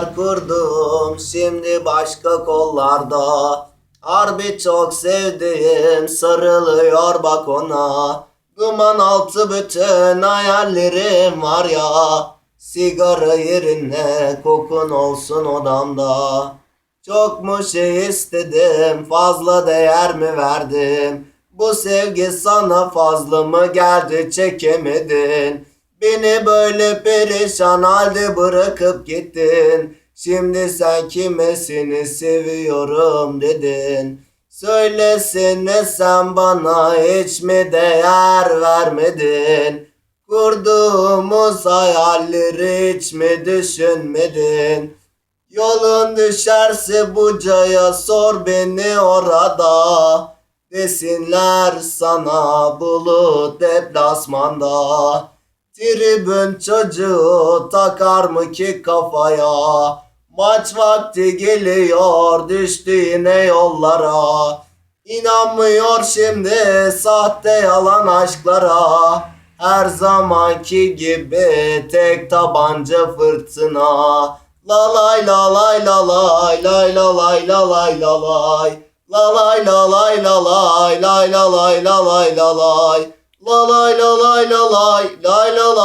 hayaller kurdum şimdi başka kollarda. Harbi çok sevdiğim sarılıyor bak ona. Duman altı bütün hayallerim var ya. Sigara yerine kokun olsun odamda. Çok mu şey istedim fazla değer mi verdim? Bu sevgi sana fazla mı geldi çekemedin Beni böyle perişan halde bırakıp gittin. Şimdi sen kimesini seviyorum dedin. Söylesene sen bana hiç mi değer vermedin? Kurduğumuz hayalleri hiç mi düşünmedin? Yolun düşerse bucaya sor beni orada. Desinler sana bulut deplasmanda Tribün çocuğu takar mı ki kafaya Maç vakti geliyor düştü yine yollara İnanmıyor şimdi sahte yalan aşklara Her zamanki gibi tek tabanca fırtına La lay la lay la lay lay la lay la lay la lay La lay la lay la lay lay la lay la lay la lay La lay la lay la lay la